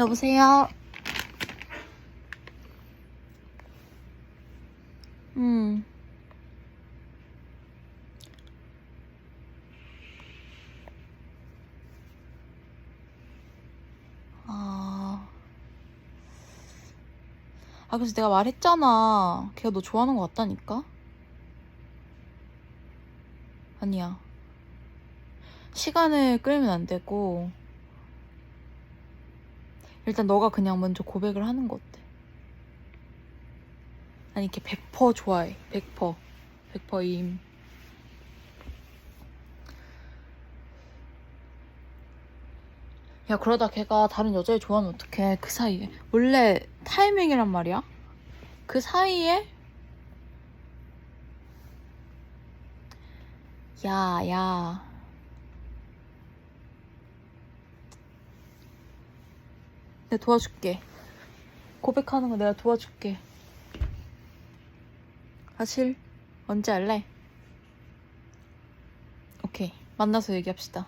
여보세요? 음. 아. 아, 그래서 내가 말했잖아. 걔가 너 좋아하는 것 같다니까? 아니야. 시간을 끌면 안 되고, 일단 너가 그냥 먼저 고백을 하는 거 어때? 아니, 걔100% 좋아해. 100%. 100%임. 야, 그러다 걔가 다른 여자를 좋아하면 어떡해. 그 사이에. 원래 타이밍이란 말이야. 그 사이에 야, 야. 내가 도와줄게. 고백하는 거 내가 도와줄게. 사실 언제 할래? 오케이. 만나서 얘기합시다.